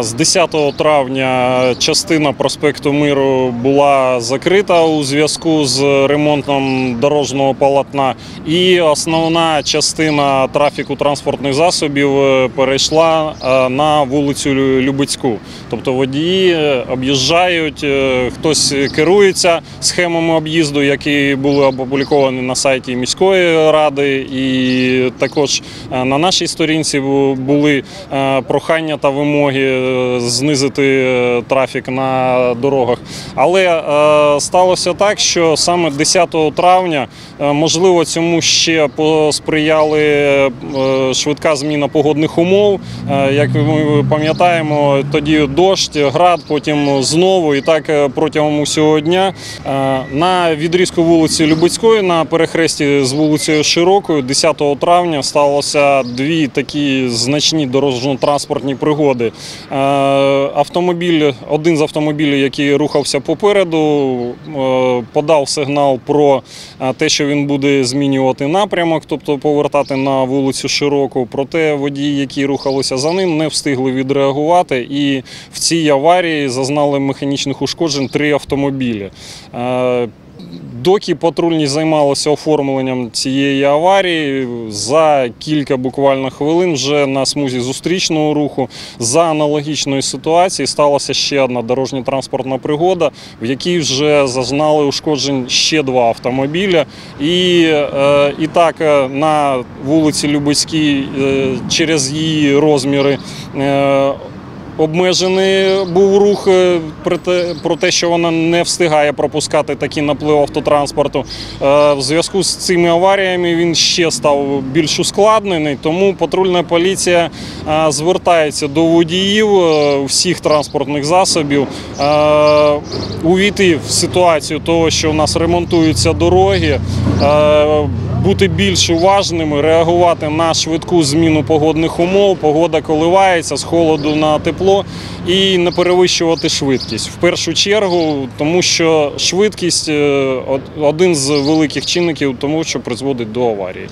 З 10 травня частина проспекту Миру була закрита у зв'язку з ремонтом дорожнього полотна, і основна частина трафіку транспортних засобів е, перейшла е, на вулицю Лю- Любецьку. Тобто водії об'їжджають, е, хтось керується схемами об'їзду, які були опубліковані на сайті міської ради, і також на нашій сторінці були прохання та вимоги е, знизити е, трафік на дорогах. Але е, сталося так, що саме 10 травня, можливо, цьому ще посприяли швидка зміна погодних умов. Як ми пам'ятаємо, тоді дощ, град, потім знову, і так протягом усього дня. На відрізку вулиці Любецької на перехресті з вулицею Широкою 10 травня сталося дві такі значні дорожньо-транспортні пригоди. Е, Автомобіль, один з автомобілів, який рухався попереду, е, подав сигнал про е, те, що він буде змінювати напрямок, тобто повертати на вулицю Широку. Проте водії, які рухалися за ним, не встигли відреагувати, і в цій аварії зазнали механічних ушкоджень три автомобілі. Доки патрульні займалися оформленням цієї аварії, за кілька буквально хвилин вже на смузі зустрічного руху за аналогічної ситуації сталася ще одна дорожньо-транспортна пригода, в якій вже зазнали ушкоджень ще два автомобіля. І, е, і так е, на вулиці Любецькій е, через її розміри. е, Обмежений був рух е, про те, що вона не встигає пропускати такий наплив автотранспорту. Е, В зв'язку з цими аваріями він ще став більш ускладнений, тому патрульна поліція е, звертається до водіїв всіх транспортних засобів увійти в ситуацію того, що у нас ремонтуються дороги. Бути більш уважними, реагувати на швидку зміну погодних умов. Погода коливається з холоду на тепло і не перевищувати швидкість. В першу чергу, тому що швидкість е, один з великих чинників, тому що призводить до аварії.